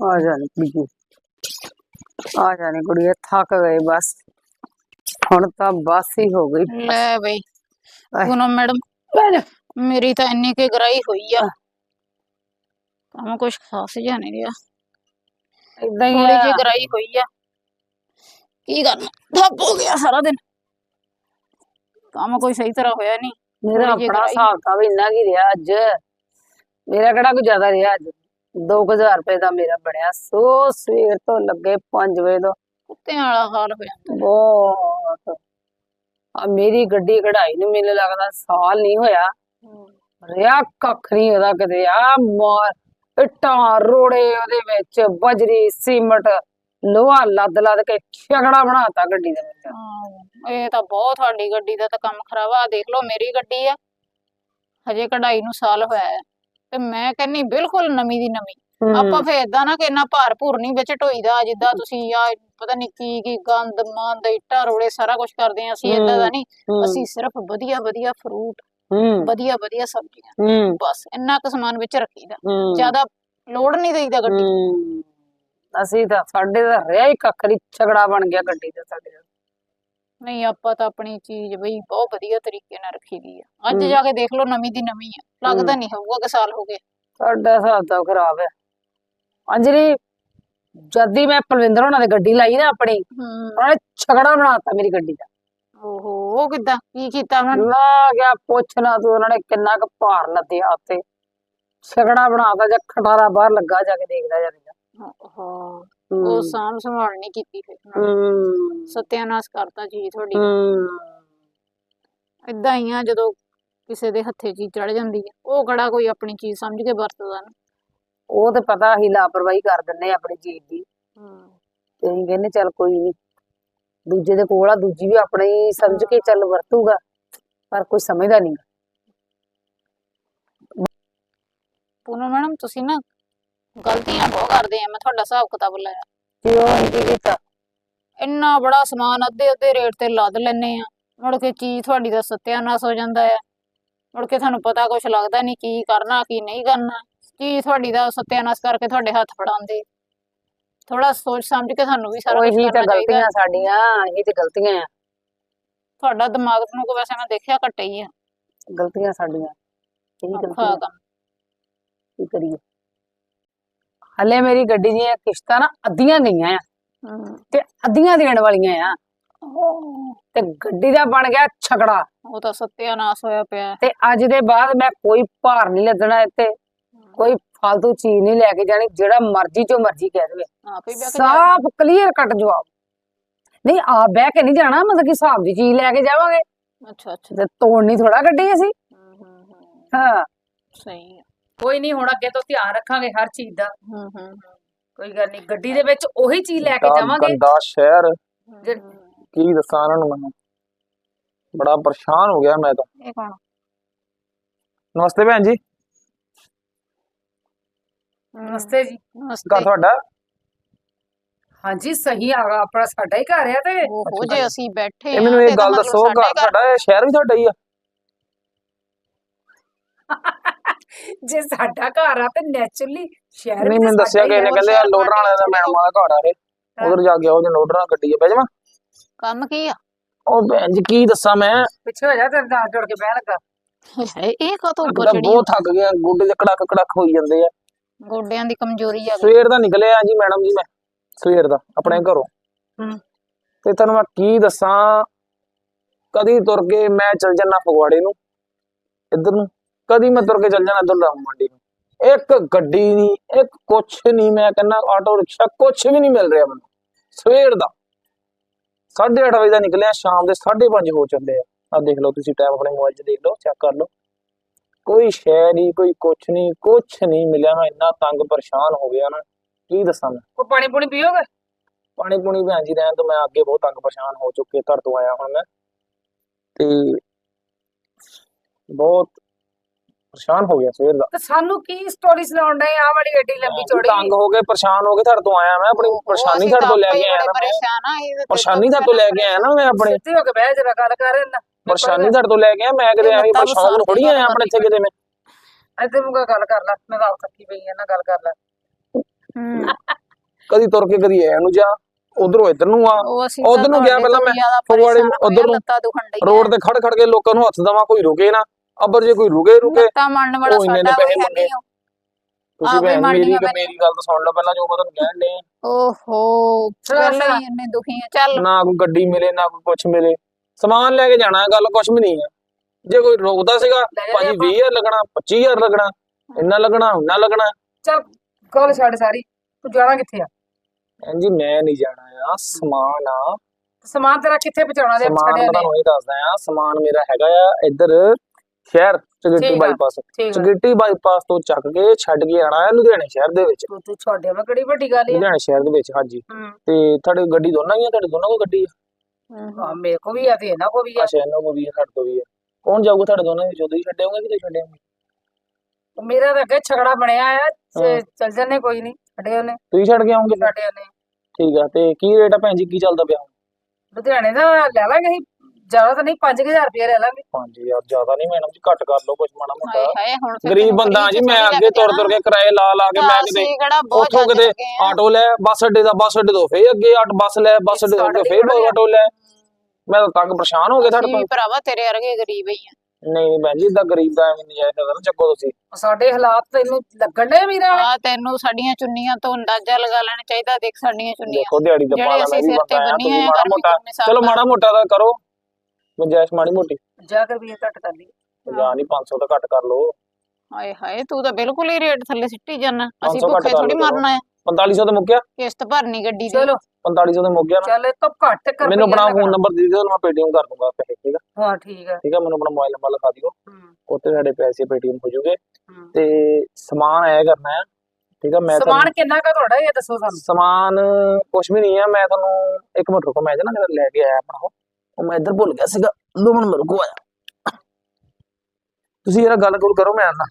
ਆ ਜਾਣੀ ਕੁੜੀਏ ਆ ਜਾਣੀ ਕੁੜੀਏ ਥੱਕ ਗਏ ਬਸ ਹੁਣ ਤਾਂ ਬਸ ਹੀ ਹੋ ਗਈ ਲੈ ਬਈ ਆਏ। ਪੂਨਮ ਮੈਡਮ ਬਹਿ ਜਾ ਮੇਰੀ ਤਾਂ ਇੰਨੀ ਕੁ ਗਰਾਈ ਹੋਈ ਆ ਕੰਮ ਕੁਛ ਖਾਸ ਜਿਹਾ ਨਹੀਂ ਰਿਹਾ ਇਦਾਂ ਹੀ ਥੋੜੀ ਜਿਹੀ ਆ ਗਰਾਈ ਹੋਈ ਆ ਕੀ ਕਰਨਾ ਠੱਪ ਹੋ ਗਿਆ ਸਾਰਾ ਦਿਨ ਕੰਮ ਕੋਈ ਸਹੀ ਤਰ੍ਹਾਂ ਹੋਇਆ ਨਹੀਂ ਮੇਰਾ ਥੋੜ੍ਹੀ ਜਿਹੀ ਆਪਣਾ ਗਰਾਈ। ਹਿਸਾਬ ਤਾਂ ਵੀ ਇੰਨਾ ਕੀ ਰਿਹਾ ਅੱਜ ਮੇਰਾ ਕਿਹੜਾ ਕੋਈ ਜ਼ਿਆਦਾ ਰਿਹਾ ਅੱਜ 2000 ਰੁਪਏ ਦਾ ਮੇਰਾ ਬਣਿਆ। ਸੋ ਸਵੇਰ ਤੋਂ ਲੱਗੇ 5 ਵਜੇ ਤੋਂ। ਕੁੱਤਿਆਂ ਵਾਲਾ ਹਾਲ ਹੋ ਜਾਂਦਾ ਬਹੁਤ। ਆ ਮੇਰੀ ਗੱਡੀ ਕਢਾਈ ਨੂੰ ਮੈਨੂੰ ਲੱਗਦਾ ਸਾਲ ਨਹੀਂ ਹੋਇਆ। ਰਿਆ ਕੱਖ ਨਹੀਂ ਉਹਦਾ ਕਿਤੇ। ਆ ਮਾਰ ਇੱਟਾਂ ਰੋੜੇ ਉਹਦੇ ਵਿੱਚ ਬਜਰੀ ਸੀਮਟ ਲੋਹਾ ਲੱਦ ਲੱਦ ਕੇ ਛਗੜਾ ਬਣਾਤਾ ਗੱਡੀ ਦੇ ਵਿੱਚ। ਹਾਂ, ਇਹ ਤਾਂ ਬਹੁਤ ਤੁਹਾਡੀ ਗੱਡੀ ਦਾ ਤਾਂ ਕੰਮ ਖਰਾਬ ਆ। ਆਹ ਦੇਖ ਲਓ ਮੇਰੀ ਗੱਡੀ ਆ। ਹਜੇ ਕਢਾਈ ਨੂੰ ਸਾਲ ਹੋਇਆ ਹੈ। ਤੇ ਮੈਂ ਕਹਿੰਨੀ ਬਿਲਕੁਲ ਨਵੀਂ ਦੀ ਨਵੀਂ। ਆਪਾਂ ਫੇਰ ਏਦਾਂ ਨਾ ਕਿ ਇੰਨਾ ਭਾਰ ਭੂਰ ਨਹੀਂ ਵਿੱਚ ਢੋਈਦਾ ਜਿੱਦਾਂ ਤੁਸੀਂ ਆ ਪਤਾ ਨਹੀਂ ਕੀ ਕੀ ਗੰਦ ਮੰਦ ਇੱਟਾਂ ਰੋੜੇ ਸਾਰਾ ਕੁਝ ਕਰਦੇ ਆ ਅਸੀਂ ਏਦਾਂ ਦਾ ਨਹੀਂ ਅਸੀਂ ਸਿਰਫ ਵਧੀਆ ਵਧੀਆ ਫਰੂਟ ਹੂੰ। ਵਧੀਆ ਵਧੀਆ ਸਬਜ਼ੀਆਂ। ਬਸ ਇੰਨਾ ਕੁ ਸਮਾਨ ਵਿੱਚ ਰੱਖੀਦਾ। ਜ਼ਿਆਦਾ ਲੋਡ ਨਹੀਂ ਦੇਈਦਾ ਗੱਡੀ। ਅਸੀਂ ਤਾਂ ਸਾਡੇ ਦਾ ਰਿਆ ਹੀ ਕੱਖ ਨਹੀਂ ਛਗੜਾ ਬਣ ਗਿਆ ਗੱਡੀ ਦਾ ਸਾਡੇ ਨਹੀਂ ਆਪਾਂ ਤਾਂ ਆਪਣੀ ਚੀਜ਼ ਬਈ ਬਹੁਤ ਵਧੀਆ ਤਰੀਕੇ ਨਾਲ ਰੱਖੀ ਦੀ ਆ। ਅੱਜ। ਜਾ ਕੇ ਦੇਖ ਲਓ ਨਵੀਂ ਦੀ ਨਵੀਂ ਆ। ਲੱਗਦਾ। ਨਹੀਂ ਹੋਊਗਾ ਕਿ ਸਾਲ ਹੋ ਗਏ। ਸਾਡਾ ਹਿਸਾਬ ਤਾਂ ਖਰਾਬ ਹੈ ਅੰਜਲੀ ਜਦ ਦੀ ਮੈਂ ਪਲਵਿੰਦਰ ਹੋਣਾ ਦੀ ਗੱਡੀ ਲਾਈ ਨਾ ਆਪਣੀ ਉਹਨਾਂ ਨੇ ਛਗੜਾ ਬਣਾਤਾ ਮੇਰੀ ਗੱਡੀ ਦਾ। ਓਹੋ ਉਹ ਕਿੱਦਾਂ? ਕੀ ਕੀਤਾ ਉਹਨਾਂ ਨੇ? ਮੈਂ ਕਿਹਾ ਪੁੱਛਣਾ ਤੂੰ ਉਹਨਾਂ ਨੇ ਕਿੰਨਾ ਕੁ ਭਾਰ ਲੱਦਿਆ ਉੱਤੇ ਛਗੜਾ ਬਣਾਤਾ ਜਾਂ ਖਟਾਰਾ ਬਾਹਰ ਲੱਗਾ ਜਾ ਕੇ ਦੇਖਦਾ ਜਾ ਓਹੋ। ਉਹ ਸਾਂਭ ਸੰਭਾਲ ਨਹੀਂ ਕੀਤੀ ਫਿਰ ਉਹਨਾਂ ਨੇ। ਹੂੰ। ਸਤਿਆਨਾਸ਼ ਕਰਤਾ ਚੀਜ਼ ਤੁਹਾਡੀ। ਇਦਾਂ ਹੀ ਆ ਜਦੋਂ ਕਿਸੇ ਦੇ ਹੱਥੇ ਚੀਜ਼ ਚੜ ਜਾਂਦੀ ਹੈ ਉਹ ਕਿਹੜਾ ਕੋਈ ਆਪਣੀ ਚੀਜ਼ ਸਮਝ ਕੇ ਵਰਤਦਾ ਨਾ। ਉਹ ਤੇ ਪਤਾ ਹੀ ਲਾਪਰਵਾਹੀ ਕਰ ਦਿੰਨੇ ਆ ਆਪਣੀ ਚੀਜ਼ ਦੀ। ਤੇ ਅਸੀਂ ਕਹਿੰਦੇ ਚੱਲ ਕੋਈ ਨਹੀਂ ਦੂਜੇ ਦੇ ਕੋਲ ਆ ਦੂਜੀ ਵੀ ਆਪਣੇ ਹੀ ਸਮਝ ਕੇ ਚੱਲ ਵਰਤੂਗਾ ਪਰ ਕੋਈ ਸਮਝਦਾ ਨਹੀਂ ਪੂਨਮ ਮੈਡਮ ਤੁਸੀਂ ਨਾ ਗਲਤੀਆਂ ਬਹੁਤ ਕਰਦੇ ਆ ਮੈਂ ਤੁਹਾਡਾ ਹਿਸਾਬ ਕਿਤਾਬ ਲਾਇਆ ਕਿਉਂ ਅਸੀਂ ਕੀ ਕੀਤਾ? ਇੰਨਾ ਬੜਾ ਸਮਾਨ ਅੱਧੇ ਅੱਧੇ ਰੇਟ ਤੇ ਲੱਦ ਲੈਨੇ ਆ। ਮੁੜ ਕੇ ਚੀਜ਼ ਤੁਹਾਡੀ ਦਾ ਸਤਿਆਨਾਸ਼ ਹੋ ਜਾਂਦਾ ਆ। ਮੁੜ ਕੇ ਤੁਹਾਨੂੰ ਪਤਾ ਕੁਝ ਲੱਗਦਾ ਨਹੀਂ ਕੀ ਕਰਨਾ ਕੀ ਨਹੀਂ ਕਰਨਾ। ਚੀਜ਼ ਤੁਹਾਡੀ ਦਾ ਸਤਿਆਨਾਸ਼ ਕਰਕੇ ਤੁਹਾਡੇ ਹੱਥ ਫੜਾਉਂਦੇ। ਥੋੜਾ ਸੋਚ ਸਮਝ ਕੇ ਸਾਨੂੰ ਵੀ ਸਾਰਾ ਕੁਝ ਉਹੀ ਤਾਂ ਕਰਨਾ ਚਾਹੀਦਾ। ਗਲਤੀਆਂ ਸਾਡੀਆਂ ਇਹ ਤੇ ਗਲਤੀਆਂ ਆ। ਤੁਹਾਡਾ ਦਿਮਾਗ ਨੂੰ ਕੋ ਵੈਸੇ ਮੈਂ ਦੇਖਿਆ ਘੱਟੇ ਹੀ ਆ। ਗਲਤੀਆਂ ਸਾਡੀਆਂ ਇਹੀ ਔਖਾ ਗਲਤੀਆਂ। ਕੰਮ। ਕੀ ਕਰੀਏ? ਹਲੇ ਮੇਰੀ ਗੱਡੀ ਦੀਆਂ ਕਿਸ਼ਤਾਂ ਨਾ ਅੱਧੀਆਂ ਗਈਆਂ ਆ। ਤੇ ਅੱਧੀਆਂ ਦੇਣ ਵਾਲੀਆਂ ਆ। ਤੇ ਗੱਡੀ ਦਾ ਬਣ ਗਿਆ ਛਕੜਾ। ਉਹ ਤਾਂ ਸਤਿਆਨਾਸ਼ ਹੋਇਆ ਪਿਆ। ਤੇ ਅੱਜ ਦੇ ਬਾਅਦ ਮੈਂ ਕੋਈ ਭਾਰ ਨਹੀਂ ਲੱਦਣਾ ਇੱਥੇ। ਕੋਈ ਫालतू ਚੀਜ਼ ਨਹੀਂ ਲੈ ਕੇ ਜਾਣੀ ਜਿਹੜਾ ਮਰਜ਼ੀ ਜੋ ਮਰਜ਼ੀ ਕਹਿ ਦੇਵੇ। ਸਾਫ਼ ਕਲੀਅਰ ਕੱਟ ਜਵਾਬ। ਨਹੀਂ ਆ ਬਹਿ ਕੇ ਨਹੀਂ ਜਾਣਾ ਮਤਲਬ ਕਿ ਹਿਸਾਬ ਦੀ ਚੀਜ਼ ਲੈ ਕੇ ਜਾਵਾਂਗੇ। ਅੱਛਾ ਅੱਛਾ। ਤੇ ਤੋੜਨੀ ਥੋੜਾ ਗੱਡੀ ਅਸੀਂ। ਹਾਂ ਸਹੀ ਹੈ ਕੋਈ ਨਹੀਂ ਹੁਣ ਅੱਗੇ ਤੋਂ ਧਿਆਨ ਰੱਖਾਂਗੇ ਹਰ ਚੀਜ਼ ਦਾ। ਹਮ ਹਮ, ਕੋਈ ਗੱਲ ਨਹੀਂ ਗੱਡੀ ਦੇ ਵਿੱਚ ਉਹੀ ਚੀਜ਼ ਲੈ ਕੇ ਜਾਵਾਂਗੇ। ਗੰਦਾ ਸ਼ਹਿਰ। ਕੀ ਦੱਸਾਂ ਇਹਨਾਂ ਨੂੰ ਮੈਨੂੰ ਬੜਾ ਪਰੇਸ਼ਾਨ ਹੋ ਗਿਆ ਮੈਂ ਤਾਂ। ਇਹ ਕੌਣ? ਨਮਸਤੇ ਭੈਣ ਜੀ। ਨਮਸਤੇ ਜੀ। ਨਮਸਤੇ। ਘਰ ਤੁਹਾਡਾ? ਹਾਂਜੀ ਸਹੀ ਆ ਆਪਣਾ ਸਾਡਾ ਹੀ ਘਰ ਆ ਤੇ। ਉਹ ਜੇ ਅਸੀਂ ਬੈਠੇ ਇਹ ਮੈਨੂੰ ਇਹ ਗੱਲ ਦੱਸੋ ਹੀ ਘਰ ਤੁਹਾਡਾ ਇਹ ਸ਼ਹਿਰ ਵੀ ਤੁਹਾਡਾ ਹੀ ਆ? ਜੇ ਸਾਡਾ ਘਰ ਆ ਤੇ ਨੈਚੁਰਲੀ ਸ਼ਹਿਰ ਨਹੀਂ ਮੈਨੂੰ ਦੱਸਿਆ ਸਾਡਾ ਹੀ ਕਿਸੇ ਨੇ ਆ। ਕਹਿੰਦੇ ਆ ਸ਼ਹਿਰ ਲੋਡਰਾਂ ਵਾਲੇ ਦਾ ਮੈਡਮ ਵਾਲਾ ਘਰ ਆ ਇਹ। ਉਧਰ ਜਾ ਕੇ ਆਓ ਜੇ ਲੋਡਰਾਂ ਗੱਡੀ ਆ ਬਹਿ ਜਾਵਾਂ। ਕੰਮ ਕੀ ਆ? ਉਹ ਭੈਣ ਜੀ ਕੀ ਦੱਸਾਂ ਮੈਂ? ਪਿੱਛੇ ਹੋ ਜਾ ਤੇਰੇ ਨਾਲ ਜੁੜ ਕੇ ਬਹਿ ਲੱਗਾ। ਹੈ ਇਹ ਕਾਤੋਂ ਉੱਪਰ ਚੜੀ ਬਹੁਤ ਥੱਕ ਗਿਆ ਗੋਡੇ ਦੇ ਕੜਕ ਕੜਕ ਹੋਈ ਜਾਂਦੇ ਆ। ਗੋਡਿਆਂ ਦੀ ਕਮਜ਼ੋਰੀ ਆ ਸਵੇਰ ਦਾ ਨਿਕਲਿਆ ਜੀ ਮੈਡਮ ਜੀ ਮੈਂ ਸਵੇਰ ਦਾ ਆਪਣੇ ਘਰੋਂ। ਤੇ ਤੁਹਾਨੂੰ ਮੈਂ ਕੀ ਦੱਸਾਂ ਕਦੀ ਤੁਰ ਕੇ ਮੈਂ ਚਲ ਜਾਣਾ ਫਗਵਾੜੇ ਨੂੰ ਇੱਧਰ ਨੂੰ। ਕਦੀ ਮੈਂ ਤੁਰ ਕੇ ਚਲ ਜਾਣਾ ਦੁੱਲਾ ਮੰਡੀ ਨੂੰ। ਇੱਕ ਗੱਡੀ ਨਹੀਂ ਇੱਕ ਕੁਛ ਨਹੀਂ ਮੈਂ ਕਹਿੰਦਾ ਆਟੋ ਰਿਕਸ਼ਾ ਕੁਛ ਵੀ ਨਹੀਂ ਮਿਲ ਰਿਹਾ ਮੈਨੂੰ। ਸਵੇਰ ਦਾ 8:30 ਵਜੇ ਦਾ ਨਿਕਲਿਆ ਸ਼ਾਮ ਦੇ 5:30 ਹੋ ਚੱਲੇ ਆ। ਆ ਦੇਖ ਲਓ ਤੁਸੀਂ ਟਾਈਮ ਆਪਣੇ ਮੋਬਾਈਲ 'ਚ ਦੇਖ ਲਓ ਚੈੱਕ ਕਰ ਲਓ। ਕੋਈ ਸ਼ੈ ਨਹੀਂ ਕੋਈ ਕੁਛ ਨਹੀਂ ਕੁਛ ਨਹੀਂ ਮਿਲਿਆ ਮੈਂ ਇੰਨਾ ਤੰਗ ਪਰੇਸ਼ਾਨ ਹੋ ਗਿਆ ਨਾ। ਕੀ ਦੱਸਾਂ ਮੈਂ? ਉਹ ਪਾਣੀ ਪੂਣੀ ਪੀਓਗੇ? ਪਾਣੀ ਪੂਣੀ ਭੈਣ ਜੀ ਰਹਿਣ ਤੋਂ ਮੈਂ ਅੱਗੇ ਬਹੁਤ ਤੰਗ ਪਰੇਸ਼ਾਨ ਹੋ ਚੁੱਕੇ ਘਰ ਤੋਂ ਆਇਆ ਹੁਣ ਮੈਂ। ਤੇ ਬਹੁਤ ਪਰੇਸ਼ਾਨ ਹੋ ਗਿਆ ਸਵੇਰ ਦਾ। ਤੇ ਸਾਨੂੰ ਕੀ ਸਟੋਰੀ ਸੁਣਾਉਣ ਡਏ? ਆ ਵਾਲੀ ਏਡੀ ਲੰਬੀ ਚੌੜੀ। ਤੰਗ ਹੋ ਗਏ ਪਰੇਸ਼ਾਨ ਹੋ ਕੇ ਘਰ ਤੋਂ ਆਇਆ ਮੈਂ ਆਪਣੀ ਪਰੇਸ਼ਾਨੀ ਘਰ ਤੋਂ ਲੈ ਕੇ ਆਇਆ ਨਾ ਪਰੇਸ਼ਾਨ ਆ ਇਹਦੇ ਤੇ ਪਰੇਸ਼ਾਨੀ ਘਰ ਤੋਂ ਲੈ ਕੇ ਆਇਆ ਨਾ ਮੈਂ ਆਪਣੀ। ਸਿੱਧੀ ਹੋ ਕੇ ਬਹਿ ਜਰਾ ਗੱਲ ਕਰ ਇਹਨਾਂ। ਪਰੇਸ਼ਾਨੀ ਘਰ ਤੋਂ ਲੈ ਕੇ ਆਇਆ ਮੈਂ ਕਿਤੇ ਇਹ ਐਵੇਂ ਪਰੇਸ਼ਾਨ ਥੋੜੀ ਆਇਆ ਆਪਣੇ ਇੱਥੇ ਕਿਤੇ ਮੈਂ। ਇੱਥੇ ਮੁਕਾ ਗੱਲ ਕਰ ਲੈ ਮੈਂ ਤਾਂ ਥੱਕੀ ਪਈ ਆ ਨਾ ਗੱਲ ਕਰ ਲੈ। ਕਦੀ ਤੁਰ ਕੇ ਕਦੀ ਐ ਨੂੰ ਜਾ ਉਧਰੋਂ ਇੱਧਰ ਨੂੰ ਆ। ਉੱਧਰ ਨੂੰ ਗਿਆ ਪਹਿਲਾਂ ਮੈਂ, ਫਗਵਾੜੇ ਉੱਧਰ ਨੂੰ। ਰੋਡ ਤੇ ਖੜ ਖੜ ਕੇ ਲੋਕਾਂ ਨੂੰ ਹੱਥ ਦਵਾ ਕੋਈ ਰੁਕੇ ਨਾ। ਅਬਰ ਜੇ ਕੋਈ ਰੁਕੇ ਰੁਕੇ ਲੱਤਾਂ ਮੰਨਣ ਵਾਲਾ ਉਹ ਇੰਨੇ ਸਾਡਾ ਨੇ ਪੈਸੇ ਕੋਈ ਹੈ ਮੰਗੇ। ਨਹੀਂ ਓ। ਤੁਸੀਂ ਆਪ ਹੀ ਭੈਣ ਮੰਨਨੀ ਮੇਰੀ। ਮੇਰੀ ਗੱਲ ਤਾਂ ਸੁਣ ਲਓ ਪਹਿਲਾਂ ਜੋ ਮੈਂ ਤੁਹਾਨੂੰ ਕਹਿਣ ਦੇ ਓਹੋ ਚਲੋ ਪਹਿਲਾਂ। ਹੀ ਇੰਨੇ ਦੁਖੀ ਆ ਚੱਲ ਨਾ ਕੋਈ ਗੱਡੀ ਮਿਲੇ ਨਾ ਕੋਈ ਕੁਛ ਮਿਲੇ ਸਮਾਨ ਲੈ ਕੇ ਜਾਣਾ ਗੱਲ ਕੁਛ ਵੀ ਨਹੀਂ ਹੈ ਜੇ ਕੋਈ ਰੋਕਦਾ ਸੀਗਾ ਲੈ ਭਾਜੀ ਆਪਾਂ। 20000 ਲੱਗਣਾ 25000 ਲੱਗਣਾ ਇੰਨਾ ਲੱਗਣਾ ਇੰਨਾ ਲੱਗਣਾ ਚੱਲ ਗੱਲ ਛੱਡ ਸਾਰੀ ਤੂੰ ਜਾਣਾ ਕਿੱਥੇ ਆ ਹਾਂਜੀ ਮੈਂ ਨਹੀਂ ਜਾਣਾ ਆ ਸਮਾਨ ਆ ਸਮਾਨ ਤੇਰਾ ਕਿੱਥੇ ਪਹੁੰਚਾਉਣਾ ਦੇ ਸਮਾਨ ਛੱਡਿਆ ਮੈਂ ਨੇ ਤੁਹਾਨੂੰ ਇਹ ਦੱਸਦਾ ਆ ਸਮਾਨ ਮੇਰਾ ਹੈਗਾ ਆ ਇੱਧਰ ਸ਼ਹਿਰ ਚਗਿੱਟੀ ਠੀਕ ਆ। ਬਾਈਪਾਸ ਠੀਕ ਆ। ਚਗਿੱਟੀ ਬਾਈਪਾਸ ਤੋਂ ਚੱਕ ਕੇ ਛੱਡ ਕੇ ਆਣਾ ਹੈ ਲੁਧਿਆਣੇ ਸ਼ਹਿਰ ਦੇ ਵਿੱਚ। ਤੂੰ ਤੂੰ ਛੱਡਿਆ ਮੈਂ ਕਿਹੜੀ ਵੱਡੀ ਗੱਲ ਹੈ ਲੁਧਿਆਣੇ ਸ਼ਹਿਰ ਦੇ ਵਿੱਚ ਹਾਂਜੀ। ਹੂੰ। ਤੇ ਤੁਹਾਡੀ ਗੱਡੀ ਦੋਨਾਂ ਹੀ ਆ ਤੁਹਾਡੇ ਦੋਨਾਂ ਕੋਲ ਗੱਡੀ ਆ? ਹਾਂ। ਮੇਰੇ ਕੋ ਵੀ ਆ ਤੇ ਇਹਨਾਂ ਕੋ ਵੀ ਆ। ਅੱਛਾ ਇਹਨਾਂ ਕੋਲ ਵੀ ਆ ਸਾਡੇ ਕੋਲ ਵੀ ਆ। ਕੌਣ ਜਾਊਗਾ ਤੁਹਾਡੇ ਦੋਨਾਂ ਵਿੱਚ? ਜਦੋਂ ਹੀ ਛੱਡਿਆਉਂਗੇ ਕਿ ਤੁਸੀਂ ਛੱਡਿਆਉਂਗੇ ਮੇਰਾ ਤਾਂ ਅੱਗੇ ਛਗੜਾ ਬਣਿਆ ਆ ਹਾਂ। ਚੱਲ ਜੰਨੇ ਕੋਈ ਨਹੀਂ ਛੱਡੇ ਉਹਨੇ ਤੁਸੀਂ ਛੱਡ ਕੇ ਆਉਂਗੇ ਫਿਰ? ਛੱਡੇ ਉਹਨੇ ਠੀਕ ਆ ਤੇ ਕੀ ਰੇਟ ਆ ਭੈਣ ਜੀ ਕੀ ਚੱਲਦਾ ਪਿਆ ਲੁਧਿਆਣੇ ਦਾ ਲੈ ਲਾਂਗੇ ਅਸੀਂ। ਜ਼ਿਆਦਾ ਤਾਂ ਨਹੀਂ 5000 ਰੁਪਏ ਲੈ ਲਾਂਗੇ। ਹਾਂਜੀ ਯਾਰ ਜ਼ਿਆਦਾ ਨਹੀਂ ਮੈਡਮ ਜੀ ਘੱਟ ਕਰ ਲਓ ਕੁਝ ਮਾੜਾ ਹਾਏ ਮੋਟਾ। ਹਾਏ ਹੁਣ ਫਿਰ ਗਰੀਬ ਤੈਨੂੰ ਬੰਦਾ ਜੀ ਮੈਂ ਅੱਗੇ ਤੁਰ ਤੁਰ ਕੇ ਕਿਰਾਏ ਲਾ ਲਾ ਕੇ ਮੈਂ ਕਿਤੇ ਅਸੀਂ ਕਿਹੜਾ ਬਹੁਤ ਉੱਥੋਂ ਜ਼ਿਆਦਾ ਕਿਤੇ ਆ। ਆਟੋ ਲੈ ਬੱਸ ਅੱਡੇ ਦਾ ਬੱਸ ਅੱਡੇ ਤੋਂ ਫੇਰ ਅੱਗੇ ਆਟ ਬੱਸ ਲੈ ਬੱਸ ਅੱਡੇ ਤੋਂ ਅੱਗੇ ਫੇਰ ਸਾਡੇ ਆਟੋ ਲੈ। ਮੈਂ ਤਾਂ ਤੰਗ ਪਰੇਸ਼ਾਨ ਹੋ ਗਿਆ ਤੁਹਾਡੇ ਅਸੀਂ ਵੀ ਭਰਾਵਾ ਤੇਰੇ ਵਰਗੇ ਗਰੀਬ ਹੀ ਆ। ਨਹੀਂ ਨਹੀਂ ਭੈਣ ਜੀ ਇਦਾਂ ਗਰੀਬ ਦਾ ਐਵੇਂ ਨਜਾਇਜ਼ ਕਦਰ ਚੱਕੋ ਤੁਸੀਂ। ਸਾਡੇ ਹਾਲਾਤ ਤੈਨੂੰ ਲੱਗਣ ਦੇ ਵੀਰੇ ਆ ਤੈਨੂੰ ਸਾਡੀਆਂ ਚੁੰਨੀਆਂ ਤੋਂ ਅੰਦਾਜ਼ਾ ਲਗਾ ਲੈਣਾ ਚਾਹੀਦਾ ਦੇਖ ਸਾਡੀਆਂ ਚੁੰਨੀਆਂ। ਦੇਖੋ ਦਿਹਾੜੀ ਦਾ ਜਿਹੜੇ ਪਾਲਾ ਮੈਂ ਅਸੀਂ ਵੀ ਸਿਰ ਤੇ ਬੰਦਾ ਆ ਬੰਨੀਆਂ ਤੁਸੀਂ ਆ ਮਾੜਾ ਗਰਮੀ ਮੋਟਾ ਗੁਰਮੀ ਸਾਲ ਚਲੋ। ਮਾੜਾ ਮੋਟਾ ਦਾ ਕਰੋ। ਗੁੰਜਾਇਸ਼ ਮਾੜੀ ਮੋਟੀ। ਜਾ ਕੇ ਵੀ ਘੱਟ ਕਰ ਲਈ। ਜਾਂ ਨਹੀਂ 500 ਤਾਂ ਘੱਟ ਕਰ ਲਓ। ਹਾਏ ਹਾਏ ਤੂੰ ਤਾਂ ਬਿਲਕੁਲ ਹੀ ਰੇਟ ਥੱਲੇ ਸਿੱਟੀ ਜਾਣਾ ਅਸੀਂ 500 ਘੱਟ ਭੁੱਖੇ ਕਰ ਥੋੜੀ ਚਲੋ। ਮਰਨਾ ਹੈ। 4500 ਤੇ ਮੁੱਕਿਆ? ਕਿਸ਼ਤ ਭਰਨੀ ਗੱਡੀ ਦੀ। ਚਲੋ। 4500 ਤੇ ਮੁੱਕ ਗਿਆ ਨਾ। ਚੱਲ ਇਹ ਤੋਂ ਘੱਟ ਕਰ ਮੈਨੂੰ ਆਪਣਾ ਫੋਨ ਨੰਬਰ ਦੇ ਦਿਓ ਮੈਂ ਪੇਟੀਐਮ ਕਰ ਦੂੰਗਾ ਪੈਸੇ ਠੀਕ ਆ? ਹਾਂ ਠੀਕ ਹੈ ਠੀਕ ਆ ਮੈਨੂੰ ਆਪਣਾ ਮੋਬਾਈਲ ਨੰਬਰ ਲਿਖਾ ਦਿਓ। ਹੂੰ, ਉੱਤੇ ਸਾਡੇ ਪੈਸੇ ਪੇਟੀਐਮ ਹੋ ਜੂਗੇ। ਹੂੰ। ਤੇ ਸਮਾਨ ਆਇਆ ਕਰਨਾ ਹੈ ਠੀਕ ਆ ਮੈਂ ਸਮਾਨ ਕਿੰਨਾ ਕਾ ਤੁਹਾਡਾ ਇਹ ਦੱਸੋ ਸਾਨੂੰ। ਸਮਾਨ ਕੁਝ ਵੀ ਨਹੀਂ ਆ ਮੈਂ ਤੁਹਾਨੂੰ ਇੱਕ ਮਿੰਟ ਰੁਕੋ ਮੈਂ ਜਨਾ ਲੈ ਕੇ ਆਇਆ ਆਪਣਾ ਉਹ। ਉਹ ਮੈਂ ਇੱਧਰ ਭੁੱਲ ਗਿਆ ਸੀਗਾ ਦੋ ਮਿੰਟ ਰੁਕੋ ਆਇਆ ਤੁਸੀਂ ਇਹਦਾ ਗੱਲ ਗੁੱਲ ਕਰੋ ਮੈਂ ਆਣਾ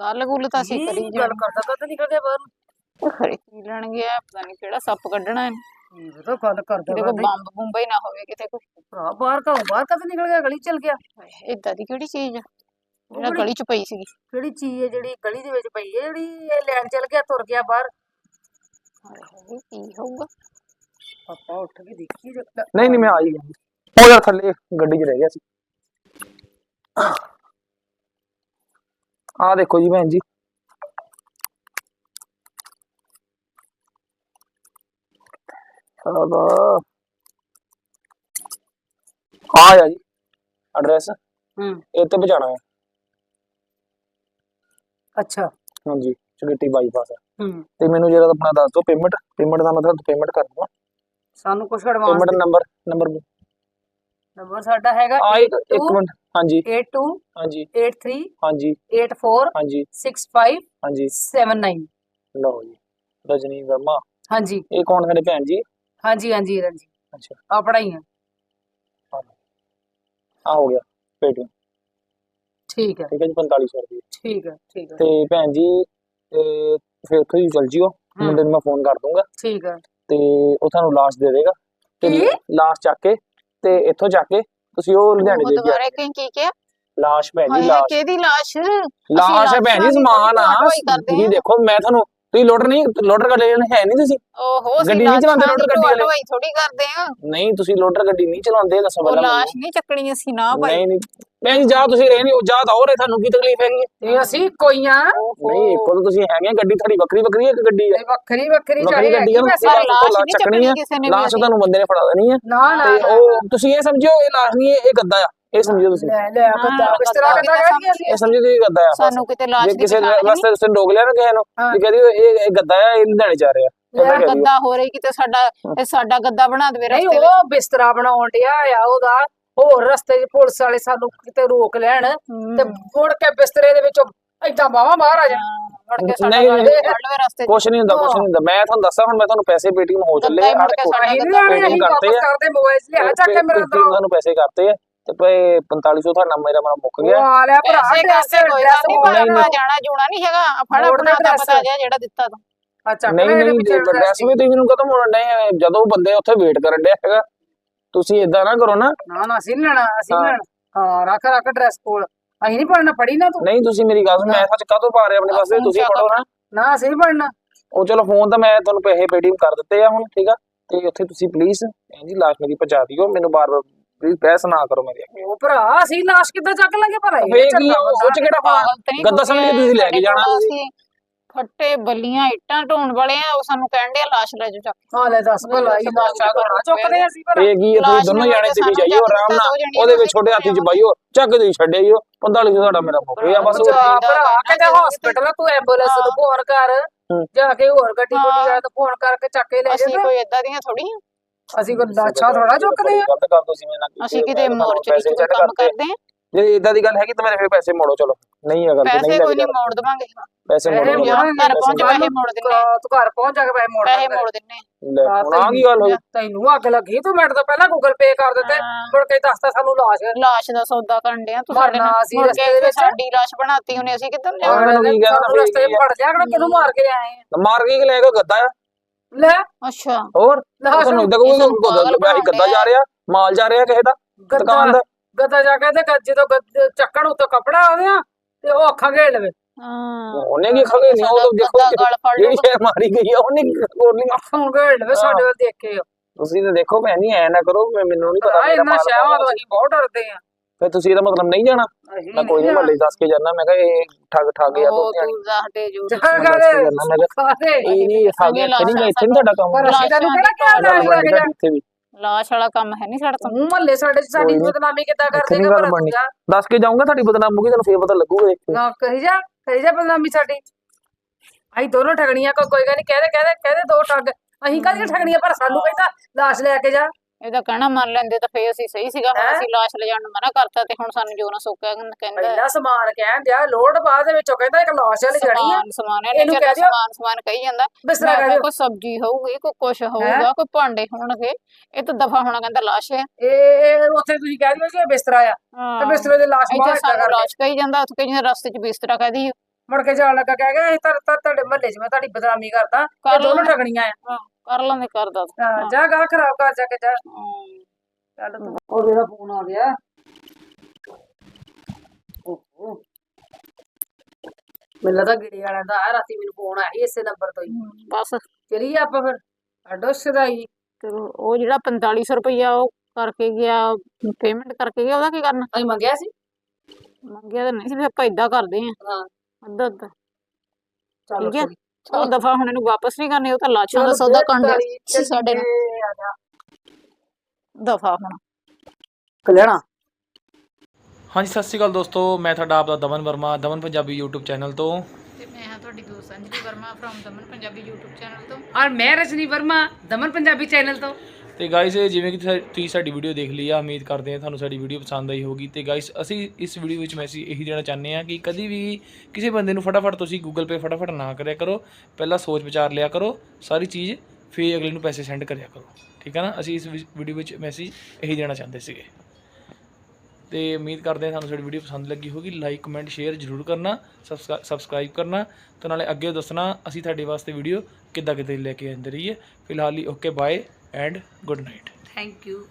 ਗੱਲ ਗੁੱਲ ਤਾਂ ਅਸੀਂ ਕਰੀ ਕੀ ਗੱਲ ਕਰਦਾ ਕਦ ਨਿਕਲ ਗਿਆ ਬਾਹਰ। ਖਰੇ ਕੀ ਲੈਣਗੇ ਆ ਪਤਾ ਨਹੀਂ ਕਿਹੜਾ ਸੱਪ ਕੱਢਣਾ ਹੈ ਇਹ ਤਾਂ ਗੱਲ ਕਰਦਾ ਕਿਤੇ ਕੋਈ ਬੰਬ ਬੁੰਬ ਹੀ ਨਾ ਹੋਵੇ ਕਿਤੇ ਕੋਈ। ਭਰਾ ਬਾਹਰ ਘਰੋਂ ਬਾਹਰ ਕਦ ਨਿਕਲ ਗਿਆ ਗਲੀ ਚ ਚਲ ਗਿਆ। ਇਦਾਂ ਦੀ ਕਿਹੜੀ ਚੀਜ਼ ਆ? ਜਿਹੜਾ ਗਲੀ ਚ ਪਈ ਸੀਗੀ। ਕਿਹੜੀ ਚੀਜ਼ ਹੈ ਜਿਹੜੀ ਗਲੀ ਦੇ ਵਿੱਚ ਪਈ ਹੈ ਜਿਹੜੀ ਇਹ ਲੈਣ ਚਲ ਗਿਆ ਤੁਰ ਗਿਆ ਬਾਹਰ। ਹਾਏ ਹਾਏ ਕੀ ਹੋਊਗਾ? ਪਾਪਾ ਉੱਠ ਕੇ ਦੇਖੀ ਜਦ ਨਹੀਂ ਨਹੀਂ ਮੈਂ ਆ ਹੀ ਗਿਆ ਉਹ ਯਾਰ ਥੱਲੇ ਗੱਡੀ 'ਚ ਰਹਿ ਗਿਆ ਸੀ ਆ ਦੇਖੋ ਜੀ ਭੈਣ ਜੀ ਅਬਾ ਆ ਜਾ ਜੀ ਐਡਰੈਸ ਹੂੰ ਇਹ ਤੇ ਪਹੁੰਚਾਣਾ ਹੈ ਅੱਛਾ ਹਾਂਜੀ ਚਗਿੱਟੀ ਬਾਈਪਾਸ ਹੂੰ ਤੇ ਮੈਨੂੰ ਜਿਹੜਾ ਆਪਣਾ ਦੱਸ ਦਿਓ ਪੇਮੈਂਟ ਪੇਮੈਂਟ ਦਾ ਮਤਲਬ ਪੇਮੈਂਟ ਕਰ ਦੂੰਗਾ ਸਾਨੂੰ ਕੁਝ ਐਡਵਾਂਸ ਨੰਬਰ ਨੰਬਰ ਨੰਬਰ ਸਾਡਾ ਹੈਗਾ ਆ ਇੱਕ ਇੱਕ ਮਿੰਟ ਹਾਂਜੀ। 82 ਹਾਂਜੀ। 83 ਹਾਂਜੀ। 84 ਹਾਂਜੀ। 65 ਹਾਂਜੀ। 79 ਲਓ ਜੀ ਰਜਨੀ ਵਰਮਾ। ਹਾਂਜੀ। ਇਹ ਕੌਣ ਸਾਡੇ ਭੈਣ ਜੀ? ਹਾਂਜੀ ਹਾਂਜੀ ਰਣਜੀ ਅੱਛਾ। ਆਪਣਾ ਹੀ ਹੈ। ਆ ਹੋ ਗਿਆ ਪੇਟੀਐਮ ਠੀਕ ਹੈ। ਠੀਕ ਹੈ ਜੀ 4500 ਰੁਪਏ। ਠੀਕ ਹੈ ਠੀਕ ਹੈ। ਤੇ ਭੈਣ ਜੀ ਫਿਰ ਉੱਥੋਂ ਹੀ ਚੱਲ ਜਿਓ। ਮੁੰਡੇ ਨੂੰ ਮੈਂ ਫੋਨ ਕਰ ਦੂੰਗਾ। ਠੀਕ ਹੈ। ਤੇ ਉਹ ਤੁਹਾਨੂੰ ਲਾਸ਼ ਦੇ ਦੇਗਾ। ਤੇ ਕੀ? ਲਾਸ਼ ਚੱਕ ਕੇ ਤੇ ਇੱਥੋਂ ਜਾ ਕੇ ਤੁਸੀਂ ਉਹ ਲੁਧਿਆਣੇ ਦੇ ਕੇ ਦੁਬਾਰੇ ਕਹੀਂ ਕੀ ਕਿਹਾ? ਲਾਸ਼ ਭੈਣ ਹਾਏ ਜੀ ਹਾਏ ਲਾਸ਼ ਕਿਹਦੀ ਲਾਸ਼ ਲਾਸ਼ ਹੈ ਭੈਣ ਜੀ ਲਾਸ਼ਾਂ ਦੀ ਸਮਾਨ ਆ। ਢੋਆ-ਢੋਆਈ ਕਰਦੇ ਤੁਸੀਂ ਆ। ਦੇਖੋ ਮੈਂ ਤੁਹਾਨੂੰ ਤੁਸੀਂ ਲੋਡਰ ਨਹੀਂ ਲੋਡਰ ਗੱਡੀ ਹੈ ਨਹੀਂ ਤੁਸੀਂ। ਓਹੋ ਗੱਡੀ ਨਹੀਂ ਚਲਾਉਂਦੇ ਲੋਡਰ ਗੱਡੀ ਵਾਲੇ। ਢੋਆਈ ਥੋੜੀ ਕਰਦੇ ਆ। ਨਹੀਂ ਤੁਸੀਂ ਲੋਡਰ ਗੱਡੀ ਨਹੀਂ ਚਲਾਉਂਦੇ ਦੱਸੋ ਉਹ ਪਹਿਲਾਂ। ਲਾਸ਼ ਨਹੀਂ ਚੱਕਣੀ ਅਸੀਂ ਨਾ ਭਾਈ। ਨਹੀਂ ਨਹੀਂ। ਭੈਣ ਜੀ ਜਾ ਤੁਸੀਂ ਰਹੇ ਨਹੀਂ ਜਾ ਤਾਂ ਹੋਰ ਹੈ ਤੁਹਾਨੂੰ ਕੀ ਤਕਲੀਫ ਹੈਗੀ? ਹੈ? ਤੇ ਅਸੀਂ ਕੋਈਆਂ ਨਹੀਂ ਇੱਕੋ ਤਾਂ ਤੁਸੀਂ ਹੈਗੇ ਗੱਡੀ ਤੁਹਾਡੀ ਵੱਖਰੀ ਵੱਖਰੀ ਹੈ ਕਿ ਗੱਡੀ ਹੈ? ਵੱਖਰੀ ਵੱਖਰੀ ਵੱਖਰੀ ਚਾਹੇ ਗੱਡੀ ਆ, ਲਾਸ਼ ਨਹੀਂ ਚੱਕਣੀ ਵੀ ਲਾਸ਼। ਤੁਹਾਨੂੰ ਬੰਦੇ ਨੇ ਫੜਾ ਦੇਣੀ ਹੈ। ਨਾ ਉਹ ਤੁਸੀਂ ਇਹ ਸਮਝਿਓ ਇਹ ਲਾਸ਼ ਨਹੀਂ ਹੈ, ਇਹ ਗੱਦਾ ਆ। ਇਹ ਸਮਝਿਓ ਤੁਸੀਂ। ਲੈ ਲੈ ਗੱਦਾ ਹਾਂ, ਬਿਸਤਰਾ ਗੱਦਾ ਗੱਦਾ ਕਿੱਦਾਂ ਕਹਿ ਗਿਆ ਸੀ ਇਹ ਸਮਝੋ ਤੁਸੀਂ ਗੱਦਾ ਆ। ਬਸ। ਸਾਨੂੰ ਕਿਤੇ ਲਾਸ਼ ਜੇ ਦੀ ਕਿਸੇ ਨਹੀਂ ਰਸਤੇ ਰਸਤੇ ਰੋਕ ਲਿਆ ਨਾ ਕਿਸੇ ਨੂੰ। ਵੀ ਕਹਦੀ ਇਹ ਇਹ ਗੱਦਾ ਆ ਇਹ ਲੁਧਿਆਣੇ ਜਾ ਰਿਹਾ। ਗੱਦਾ ਹੋ ਰਹੀ ਕਿਤੇ ਸਾਡਾ ਇਹ ਸਾਡਾ ਗੱਦਾ ਬਣਾ ਦੇਵੇ ਰਸਤੇ ਵਿੱਚ। ਉਹ ਬਿਸਤਰਾ ਬਣਾਉਣ ਡਿਆ ਆ ਉਹਦਾ ਹੋਰ ਰਸਤੇ 'ਚ ਪੁਲਿਸ ਵਾਲੇ ਸਾਨੂੰ ਕਿਤੇ ਰੋਕ ਲੈਣ ਤੇ ਮੁੜ ਕੇ ਬਿਸਤਰੇ ਦੇ ਵਿੱਚੋਂ ਏਦਾਂ ਬਾਵਾ ਬਾਹਰ ਆ ਜਾਣ ਕੇ ਕੁਛ ਨਹੀਂ ਹੁੰਦਾ ਕੁਛ ਨਹੀਂ ਹੁੰਦਾ। ਮੈਂ ਤੁਹਾਨੂੰ ਦੱਸਾਂ ਹੁਣ ਮੈਂ ਤੁਹਾਨੂੰ ਪੈਸੇ ਪੇਟੀਐਮ ਹੋ ਚੱਲੇ ਆ ਕੇ ਕਰਤੇ ਆ। ਕਰਦੇ ਮੋਬਾਈਲ ਲਿਆ ਚੱਕ ਕੇ ਮੇਰਾ ਤੁਹਾਨੂੰ ਪੈਸੇ ਕਰਤੇ ਆ। ਤੇ ਭਈ 4500 ਤੁਹਾਡਾ ਮੇਰਾ ਮੇਰਾ ਮੁੱਕ ਗਿਆ। ਆ ਲਿਆ ਭਰਾ ਕੋਈ ਗੱਲ ਨਹੀਂ ਪਰ ਆਪਣਾ ਜਾਣਾ ਜੂਣਾ ਨਹੀਂ ਹੈਗਾ। ਫੜ ਆਪਣਾ ਦਾ ਤਾਂ। ਪਤਾ ਜਿਹਾ ਜਿਹੜਾ ਦਿੱਤਾ ਤੂੰ। ਚੱਕ ਨਹੀਂ ਨਹੀਂ ਡਰੈਸ ਵੀ ਤੁਸੀਂ ਮੈਨੂੰ ਕਦੋਂ ਮੋੜਨ ਡਏ ਜਦੋਂ ਬੰਦੇ ਉੱਥੇ ਵੇਟ ਕਰਨ ਡਿਆ ਹੈਗਾ ਤੁਸੀਂ ਇਦਾਂ ਨਾ ਕਰੋ ਨਾ। ਨਾ ਨਾ ਅਸੀਂ ਲੈਣਾ ਅਸੀਂ। ਲੈਣਾ। ਹਾਂ ਰੱਖ ਰੱਖ ਡਰੈਸ ਕੋਲ ਅਸੀਂ ਨਹੀਂ ਪੜਨਾ ਪੜੀ ਨਾ ਤੂੰ। ਨਹੀਂ ਤੁਸੀਂ ਮੇਰੀ ਗੱਲ ਸੁਣ, ਮੈਂ ਸੱਚ ਕਾਹਤੋਂ ਪਾ ਰਿਹਾ ਆਪਣੇ ਪਾਸੇ ਤੁਸੀਂ ਪੜੋ ਨਾ। ਨਾ ਅਸੀਂ ਪੜਨਾ ਉਹ ਚਲੋ ਫੋਨ ਤਾਂ ਮੈਂ ਤੁਹਾਨੂੰ ਪੈਸੇ ਪੇਟੀਐਮ ਕਰ ਦਿੱਤੇ ਆ ਹੁਣ ਠੀਕ ਆ? ਤੇ ਉੱਥੇ ਤੁਸੀਂ ਪਲੀਜ਼ ਜੀ ਲਾਸ਼ ਮੇਰੀ ਪਹੁੰਚਾ ਦਿਓ ਮੈਨੂੰ ਬਾਰ-ਬਾਰ ਪਲੀਜ਼ ਬਹਿਸ ਨਾ ਕਰੋ ਮੇਰੇ ਅੱਗੇ ਉਹ ਭਰਾ ਅਸੀਂ ਲਾਸ਼ ਕਿੱਦਾਂ ਚੱਕ ਲਾਂਗੇ ਭਰਾ? ਇਹ ਚੰਗਾ ਆ, ਉਹ ਚ ਕਿਹੜਾ ਪਾ ਪਾਗਲ ਤੇ ਨਹੀਂ ਗੱਦਾ ਸਮਝ ਕੇ ਤੁਸੀਂ ਲੈ ਕੇ ਜਾਣਾ। ਫੱਟੇ ਬੱਲੀਆਂ ਇੱਟਾਂ ਢੋਣ ਵਾਲੇ ਆ ਉਹ ਸਾਨੂੰ ਕਹਿਣ ਦੇ ਲਾਸ਼ ਲੈ ਜਾਓ ਚੱਕ। ਹਾਂ ਲੈ ਦੱਸ ਭਲਾ ਇਹ ਲਾਸ਼ ਚੁੱਕਦੇ ਅਸੀਂ ਭਰਾ। ਇਹ ਕੀ ਆ, ਤੁਸੀਂ ਲਾਸ਼ ਦੋਨੋਂ ਨੂੰ ਜਾਣੇ ਸਿੱਧੀ ਸਾਨੂੰ ਜਾਈਓ ਆਰਾਮ ਨਾਲ। ਉਹਦੇ ਵਿੱਚ ਛੋਟੇ ਹਾਥੀ ਚ ਪਾਈਓ ਚੱਕ ਦੇ ਛੱਡੇ ਆਈਓ। 45 ਤੁਹਾਡਾ ਮੇਰਾ ਮੁੱਕ ਗਿਆ ਬਸ ਜਾ ਉਹ- ਭਰਾ ਕਿਤੇ ਹਸਪੀਟਲ ਤੂੰ ਐਂਬੂਲੈਂਸ ਨੂੰ ਫੋਨ ਕਰ। ਹੂੰ। ਜਾ ਕੇ ਹੋਰ ਗੱਡੀ ਹਾਂ। ਗੁੱਡੀ ਆ ਤਾਂ ਫੋਨ ਕਰਕੇ ਚੱਕ ਕੇ ਲੈ ਅਸੀਂ ਜਾ ਕੋਈ ਏਦਾਂ ਦੀਆਂ ਥੋੜੀ ਅਸੀਂ ਕੋਈ ਲਾਛਾ ਥੋੜਾ ਚੁੱਕਦੇ ਆ ਗਲਤ ਕਰ ਤੁਸੀਂ ਮੇਰੇ ਨਾਲ ਅਸੀਂ ਕਿਤੇ ਮੋਰਚੇ ਵਿੱਚ ਕੰਮ। ਕਰਦੇ ਆ ਜੇ ਇਦਾਂ ਦੀ ਗੱਲ ਹੈਗੀ ਤਾਂ ਮੇਰੇ ਫਿਰ ਪੈਸੇ ਮੋੜੋ ਚਲੋ ਨਹੀਂ ਹੈ ਗੱਲ ਪੈਸੇ ਕੋਈ ਨਹੀਂ ਮੋੜ ਦਵਾਂਗੇ ਪੈਸੇ ਮੋੜੋ। ਮੋੜਾਂਗੇ, ਘਰ ਪਹੁੰਚ ਪੈਸੇ ਪੈਸੇ ਮੋੜ ਆ। ਤੂੰ ਘਰ ਪਹੁੰਚ ਜਾ ਕੇ ਪੈਸੇ ਮੋੜ ਪੈਸੇ। ਮੋੜ ਦਿੰਨੇ ਆ। ਹੁਣ ਕੀ ਗੱਲ ਹੋਈ ਤੈਨੂੰ ਅੱਗ ਲੱਗੀ ਤੂੰ ਮਿੰਟ ਤੋਂ ਪਹਿਲਾਂ ਗੂਗਲ ਪੇ ਕਰ ਦਿੱਤੇ। ਮੁੜ ਕੇ ਦੱਸਤਾ ਸਾਨੂੰ ਲਾਸ਼ ਲਾਸ਼ ਦਾ ਸੌਦਾ ਕਰਨ ਡਿਆ ਤੂੰ ਸਾਡੇ ਨਾਲ ਅਸੀਂ ਰਸਤੇ ਦੇ ਵਿੱਚ। ਸਾਡੀ ਲਾਸ਼ ਬਣਾਤੀ ਉਹਨੇ ਅਸੀਂ ਕਿੱਧਰ ਫਿਰ ਰਸਤੇ? ਪੜ ਲਿਆ ਕਿਹਨੂੰ ਮਾਰ ਕੇ ਆਏ ਆ ਮਾਰ ਕੇ ਲੈ ਕੇ ਗੱਦਾ ਆ ਲੈ। ਅੱਛਾ। ਹੋਰ? ਤੁਹਾਨੂੰ ਇਦਾਂ ਕੋਈ ਸਾਨੂੰ ਪਾਗਲ ਵੈਸੇ ਗੱਦਾ ਜਾ ਰਿਹਾ ਮਾਲ ਜਾ ਰਿਹਾ ਕਿਸੇ ਦਾ ਦੁਕਾਨ ਗੱਦਾ ਦਾ। ਗੱਦਾ ਜਾ ਕੇ ਤੇ ਜਦੋਂ ਚੱਕਣ ਉੱਤੇ ਕੱਪੜਾ ਆ ਤੇ ਉਹ ਅੱਖਾਂ ਘੇੜ ਲਵੇ। ਹਾਂ। ਉਹਨੇ ਕੀ ਖਗੇ ਨਹੀਂ ਉਹ ਦੇਖੋ ਜਿਹੜੀ ਮਾਰੀ ਗਈ ਆ ਉਹਨੇ ਕੋਰਨੀ ਅੱਖਾਂ ਘੇੜ ਲਵੇ ਸਾਡੇ ਵੱਲ ਦੇਖ ਕੇ। ਤੁਸੀਂ ਤਾਂ ਦੇਖੋ ਭੈਣ ਐ ਨਾ ਕਰੋ ਮੈਂ- ਮੈਨੂੰ ਨਹੀਂ ਪਤਾ ਮੇਰਾ ਇੰਨਾ ਮਾਲ ਸ਼ਹਿਵਾ ਤੋਂ ਅਸੀਂ ਬਹੁਤ ਡਰਦੇ ਆ ਫਿਰ ਤੁਸੀਂ ਇਹਦਾ ਮਤਲਬ ਨਹੀਂ ਜਾਣਾ? ਮੈਂ ਕੋਈ ਨਹੀਂ ਮਹੱਲੇ 'ਚ ਦੱਸ ਕੇ ਜਾਣਾ ਮੈਂ ਕਿਹਾ ਇਹ ਠੱਗ ਠੱਗ ਆ ਉਹ ਦੋ ਤੂੰ ਸਾਡੇ ਜੋ ਇਹ ਨਹੀਂ ਠੱਗ ਇੱਥੇ ਨਹੀਂ ਇੱਥੇ ਨਹੀਂ ਤੁਹਾਡਾ ਕੰਮ ਤੈਨੂੰ ਕਿਹੜਾ ਲਾਸ਼ ਇੱਥੇ ਵੀ। ਵਾਲਾ ਕੰਮ ਹੈ ਨਹੀਂ ਸਾਡਾ ਤੋਂ। ਮਹੱਲੇ ਸਾਡੇ ਸਾਡੀ। ਬਦਨਾਮੀ ਕਿੱਦਾਂ ਕਰ ਇੱਥੇ ਨੀ ਪਰ ਦੱਸ ਕੇ ਜਾਊਂਗਾ ਤੁਹਾਡੀ ਬਦਨਾਮ ਤੁਹਾਨੂੰ ਫੇਰ ਪਤਾ ਲੱਗੂਗਾ ਨਾ ਕਹੀ ਜਾ ਕਹੀ ਜਾ ਬਦਨਾਮੀ ਸਾਡੀ। ਅਸੀਂ ਦੋਨੋਂ ਠਗਣੀਆਂ ਕੋਈ ਕੋਈ ਗੱਲ ਨਹੀਂ ਕਹਦੇ ਕਹਦੇ ਕਹਦੇ ਦੋ ਠੱਗ। ਅਸੀਂ ਕਾਹਦੀਆਂ ਠਗਣੀਆਂ? ਪਰ ਸਾਨੂੰ ਕਹਿੰਦਾ ਲਾਸ਼ ਲੈ ਕੇ ਜਾ। ਇਹਦਾ ਕਹਿਣਾ ਮੰਨ ਲੈਂਦੇ ਤਾਂ ਫੇਰ ਅਸੀਂ ਸਹੀ ਸੀਗਾ ਹੁਣ ਹੈਂ? ਅਸੀਂ ਲਾਸ਼ ਲੈ ਜਾਣ ਨੂੰ ਮਨਾ ਕਰਤਾ ਤੇ ਹੁਣ ਸਾਨੂੰ ਜੋ ਨਾ ਸੋਕਿਆ ਕਹਿੰਦਾ ਪਹਿਲਾ ਸਮਾਨ ਕਹਿਣ ਦਿਆ ਲੋਡ ਬਾਅਦ ਦੇ ਵਿੱਚੋਂ ਕਹਿੰਦਾ ਇੱਕ ਲਾਸ਼ ਵਾਲੀ ਜਾਣੀ ਆ। ਸਮਾਨ ਸਮਾਨ ਇਹਨੂੰ ਇਹਨੇ ਕਹਿ ਕਿਹਾ ਦਿਓ। ਸਮਾਨ ਸਮਾਨ ਕਹੀ ਜਾਂਦਾ। ਬਿਸਤਰਾ ਮੈਂ ਕਹਿ ਕਿਹਾ ਦਿਓ। ਕੋਈ ਸਬਜ਼ੀ ਹੋਊਗੀ ਕੋਈ ਕੁਛ ਹੋਊਗਾ ਕੋਈ ਭਾਂਡੇ ਹੋਣਗੇ ਇਹ ਤਾਂ ਦਫਾ ਹੋਣਾ ਕਹਿੰਦਾ ਲਾਸ਼ ਹੈ ਇਹ ਉੱਥੇ ਤੁਸੀਂ ਕਹਿ ਦਿਓ ਜੀ ਇਹ ਬਿਸਤਰਾ ਆ। ਤੇ ਹਾਂ। ਬਿਸਤਰੇ ਦੇ ਲਾਸ਼ ਇੱਥੇ ਬਾਹਰ ਸਾਨੂੰ ਕਰਕੇ। ਲਾਸ਼ ਕਹੀ ਜਾਂਦਾ ਉੱਥੇ ਕਈ ਰਸਤੇ 'ਚ ਬਿਸਤਰਾ ਕਹਦੀ ਮੁੜ ਕੇ ਜਾਣ ਲੱਗਾ ਕਹਿ ਗਿਆ ਇਹ ਤਾਂ ਤਾਂ ਤੁਹਾਡੇ ਮਹੱਲੇ 'ਚ ਮੈਂ ਤੁਹਾਡੀ ਬਦਨਾਮੀ ਕਰਦਾ ਇਹ ਕਰ ਦੋਨੋਂ। ਠਗਣੀਆਂ ਆ। ਹਾਂ। ਕਰ ਲੈਂਦੇ ਕਰਦਾ ਤੂੰ। ਹਾਂ, ਜਾ ਗਾ ਖਰਾਬ ਕਰ ਜਾ ਕੇ ਜਾ। ਹਾਂ। ਚੱਲ ਤੂੰ ਉਹ ਜਿਹੜਾ ਫੋਨ ਆ ਗਿਆ। ਓਹੋ। ਮੈਨੂੰ ਲੱਗਾ ਗਿੜੀ ਵਾਲਿਆਂ ਦਾ ਆ ਰਾਤੀ ਮੈਨੂੰ ਫੋਨ ਆਇਆ ਸੀ ਇਸੇ ਨੰਬਰ ਤੋਂ ਹੀ। ਬਸ। ਚਲੀਏ ਆਪਾਂ ਫਿਰ। ਅੱਡੋ ਸਦਾਈ ਤੇ ਉਹ ਜਿਹੜਾ 4500 ਰੁਪਇਆ ਉਹ ਕਰਕੇ ਗਿਆ ਪੇਮੈਂਟ ਕਰਕੇ ਗਿਆ ਉਹਦਾ ਕੀ ਕਰਨਾ? ਅਸੀਂ ਮੰਗਿਆ ਸੀ। ਮੰਗਿਆ ਤਾਂ ਨਹੀਂ ਸੀ ਫਿਰ ਆਪਾਂ ਏਦਾਂ ਕਰਦੇ ਆ ਹਾਂ। ਅੱਧਾ ਅੱਧਾ ਚਲੋ ਠੀਕ ਹੈ। ਫਿਰ। ਉਹ ਦਫਾ ਹੁਣ ਇਹਨੂੰ ਵਾਪਸ ਨਹੀਂ ਕਰਨੀ ਉਹ ਤਾਂ ਲਾਸ਼ਾਂ ਦਾ ਸੌਦਾ ਕਰਨ ਸੀ ਸਾਡੇ ਨਾਲ। ਦਫਾ ਹੁਣ। ਕਲਿਆਣਾ। ਹਾਂਜੀ ਸਤਿ ਸ਼੍ਰੀ ਅਕਾਲ ਦੋਸਤੋ ਮੈਂ ਤੁਹਾਡਾ ਆਪਦਾ ਦਮਨ ਵਰਮਾ ਦਮਨ ਪੰਜਾਬੀ YouTube ਚੈਨਲ ਤੋਂ। ਤੇ ਮੈਂ ਹਾਂ ਤੁਹਾਡੀ ਦੋਸਤ Anjali Verma from Daman Punjabi YouTube channel ਤੋਂ। ਔਰ ਮੈਂ ਰਜਨੀ ਵਰਮਾ ਦਮਨ ਪੰਜਾਬੀ ਚੈਨਲ ਤੋਂ। ਤੇ ਗਾਇਸ ਜਿਵੇਂ ਕਿ ਤੁਸਾ- ਤੁਸੀਂ ਸਾਡੀ ਵੀਡੀਓ ਦੇਖ ਲਈ ਆ, ਉਮੀਦ ਕਰਦੇ ਹਾਂ ਤੁਹਾਨੂੰ ਸਾਡੀ ਵੀਡੀਓ ਪਸੰਦ ਆਈ ਹੋਗੀ ਤੇ ਗਾਇਸ ਅਸੀਂ ਇਸ ਵੀਡੀਓ ਵਿੱਚ ਮੈਸੇਜ ਇਹੀ ਦੇਣਾ ਚਾਹੁੰਦੇ ਹਾਂ ਕਿ ਕਦੀ ਵੀ ਕਿਸੇ ਬੰਦੇ ਨੂੰ ਫਟਾਫਟ ਤੁਸੀਂ Google Pay ਫਟਾਫਟ ਨਾ ਕਰਿਆ ਕਰੋ। ਪਹਿਲਾਂ ਸੋਚ ਵਿਚਾਰ ਲਿਆ ਕਰੋ, ਸਾਰੀ ਚੀਜ਼ ਫਿਰ ਅਗਲੇ ਨੂੰ ਪੈਸੇ ਸੈਂਡ ਕਰਿਆ ਕਰੋ। ਠੀਕ ਹੈ ਨਾ? ਅਸੀਂ ਇਸ ਵੀਡੀਓ ਵਿੱਚ ਮੈਸੇਜ ਇਹੀ ਦੇਣਾ ਚਾਹੁੰਦੇ ਸੀਗੇ। ਤੇ ਉਮੀਦ ਕਰਦੇ ਹਾਂ ਤੁਹਾਨੂੰ ਸਾਡੀ ਵੀਡੀਓ ਪਸੰਦ ਲੱਗੀ ਹੋਗੀ ਲਾਈਕ ਕਮੈਂਟ ਸ਼ੇਅਰ ਜ਼ਰੂਰ ਕਰਨਾ ਸਬਸਕ੍ਰਾਈਬ ਕਰਨਾ ਤੇ ਨਾਲੇ ਅੱਗੇ ਦੱਸਣਾ ਅਸੀਂ ਤੁਹਾਡੇ ਵਾਸਤੇ ਵੀਡੀਓ ਕਿੱਦਾਂ ਕਿੱਦਾਂ ਲੈ ਕੇ ਆਉਂਦੇ ਰਹੀਏ। ਫਿਲਹਾਲ ਲਈ okay bye and good night thank you